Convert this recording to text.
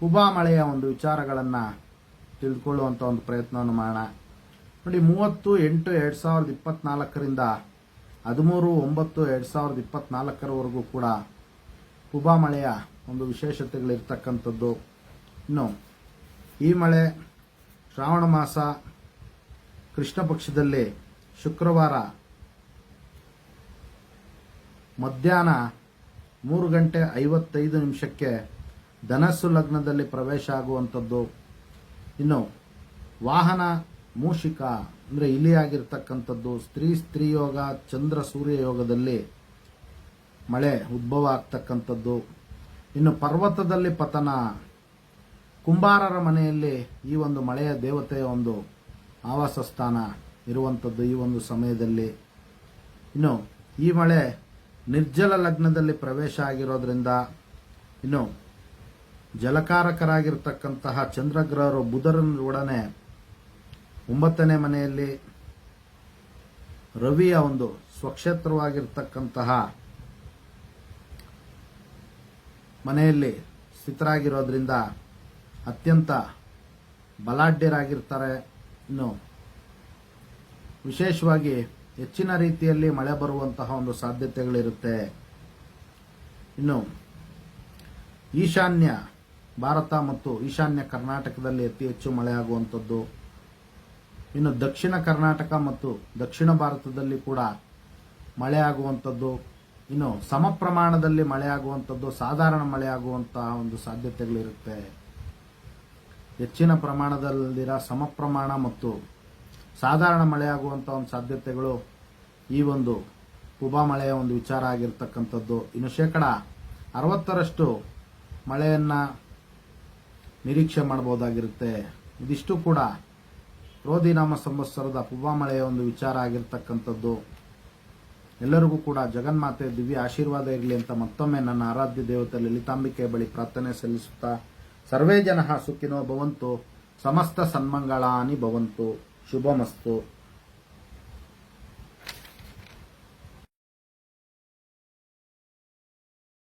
ಹುಬಾ ಮಳೆಯ ಒಂದು ವಿಚಾರಗಳನ್ನು ತಿಳಿದುಕೊಳ್ಳುವಂಥ ಒಂದು ಪ್ರಯತ್ನವನ್ನು ಮಾಡೋಣ. ನೋಡಿ, ಮೂವತ್ತು, ಎಂಟು, ಎರಡು ಸಾವಿರದ ಇಪ್ಪತ್ನಾಲ್ಕರಿಂದ ಹದಿಮೂರು, ಒಂಬತ್ತು, ಎರಡು ಸಾವಿರದ ಇಪ್ಪತ್ನಾಲ್ಕರವರೆಗೂ ಕೂಡ ಹುಬಾ ಮಳೆಯ ಒಂದು ವಿಶೇಷತೆಗಳಿರ್ತಕ್ಕಂಥದ್ದು. ಇನ್ನು, ಈ ಮಳೆ ಶ್ರಾವಣ ಮಾಸ, ಕೃಷ್ಣ ಪಕ್ಷದಲ್ಲಿ ಶುಕ್ರವಾರ ಮಧ್ಯಾಹ್ನ ಮೂರು ಗಂಟೆ ಐವತ್ತೈದು ನಿಮಿಷಕ್ಕೆ ಧನಸ್ಸು ಲಗ್ನದಲ್ಲಿ ಪ್ರವೇಶ ಆಗುವಂಥದ್ದು. ಇನ್ನು ವಾಹನ ಮೂಷಿಕ ಅಂದರೆ ಇಲಿಯಾಗಿರ್ತಕ್ಕಂಥದ್ದು ಸ್ತ್ರೀ ಸ್ತ್ರೀ ಯೋಗ ಚಂದ್ರ ಸೂರ್ಯ ಯೋಗದಲ್ಲಿ ಮಳೆ ಉದ್ಭವ ಆಗ್ತಕ್ಕಂಥದ್ದು. ಇನ್ನು ಪರ್ವತದಲ್ಲಿ ಪತನ, ಕುಂಬಾರರ ಮನೆಯಲ್ಲಿ ಈ ಒಂದು ಮಳೆಯ ದೇವತೆಯ ಒಂದು ಆವಾಸ ಸ್ಥಾನ ಇರುವಂಥದ್ದು ಈ ಒಂದು ಸಮಯದಲ್ಲಿ. ಇನ್ನು ಈ ಮಳೆ ನಿರ್ಜಲ ಲಗ್ನದಲ್ಲಿ ಪ್ರವೇಶ ಆಗಿರೋದ್ರಿಂದ ಇನ್ನು ಜಲಕಾರಕರಾಗಿರ್ತಕ್ಕಂತಹ ಚಂದ್ರಗ್ರಹರು ಬುಧರೊಡನೆ ಒಂಬತ್ತನೇ ಮನೆಯಲ್ಲಿ ರವಿಯ ಒಂದು ಸ್ವಕ್ಷೇತ್ರವಾಗಿರ್ತಕ್ಕಂತಹ ಮನೆಯಲ್ಲಿ ಸ್ಥಿತರಾಗಿರೋದ್ರಿಂದ ಅತ್ಯಂತ ಬಲಾಢ್ಯರಾಗಿರ್ತಾರೆ. ಇನ್ನು ವಿಶೇಷವಾಗಿ ಹೆಚ್ಚಿನ ರೀತಿಯಲ್ಲಿ ಮಳೆ ಬರುವಂತಹ ಒಂದು ಸಾಧ್ಯತೆಗಳಿರುತ್ತೆ. ಇನ್ನು ಈಶಾನ್ಯ ಭಾರತ ಮತ್ತು ಈಶಾನ್ಯ ಕರ್ನಾಟಕದಲ್ಲಿ ಅತಿ ಹೆಚ್ಚು ಮಳೆ ಆಗುವಂಥದ್ದು ಇನ್ನು ದಕ್ಷಿಣ ಕರ್ನಾಟಕ ಮತ್ತು ದಕ್ಷಿಣ ಭಾರತದಲ್ಲಿ ಕೂಡ ಮಳೆಯಾಗುವಂಥದ್ದು. ಇನ್ನು ಸಮ ಪ್ರಮಾಣದಲ್ಲಿ ಮಳೆಯಾಗುವಂಥದ್ದು, ಸಾಧಾರಣ ಮಳೆಯಾಗುವಂತಹ ಒಂದು ಸಾಧ್ಯತೆಗಳಿರುತ್ತೆ. ಹೆಚ್ಚಿನ ಪ್ರಮಾಣದಲ್ಲಿರ ಸಮ ಪ್ರಮಾಣ ಮತ್ತು ಸಾಧಾರಣ ಮಳೆಯಾಗುವಂಥ ಒಂದು ಸಾಧ್ಯತೆಗಳು ಈ ಒಂದು ಕುಬಾ ಮಳೆಯ ಒಂದು ವಿಚಾರ ಆಗಿರ್ತಕ್ಕಂಥದ್ದು. ಇನ್ನು ಶೇಕಡ ಅರವತ್ತರಷ್ಟು ಮಳೆಯನ್ನ ನಿರೀಕ್ಷೆ ಮಾಡಬಹುದಾಗಿರುತ್ತೆ. ಇದಿಷ್ಟು ಕೂಡ ರೋದಿನಾಮ ಸಂವತ್ಸರದ ಪುವ್ವಾಮಳೆಯ ಮಳೆಯ ಒಂದು ವಿಚಾರ ಆಗಿರ್ತಕ್ಕಂಥದ್ದು. ಎಲ್ಲರಿಗೂ ಕೂಡ ಜಗನ್ಮಾತೆ ದಿವ್ಯ ಆಶೀರ್ವಾದ ಇರಲಿ ಅಂತ ಮತ್ತೊಮ್ಮೆ ನನ್ನ ಆರಾಧ್ಯ ದೇವತೆ ಲಲಿತಾಂಬಿಕೆ ಬಳಿ ಪ್ರಾರ್ಥನೆ ಸಲ್ಲಿಸುತ್ತಾ, ಸರ್ವೇ ಜನ ಸುಖಿನೋ ಭವಂತು, ಸಮಸ್ತ ಸನ್ಮಂಗಳಾನಿ ಭವಂತು, ಶುಭಮಸ್ತು.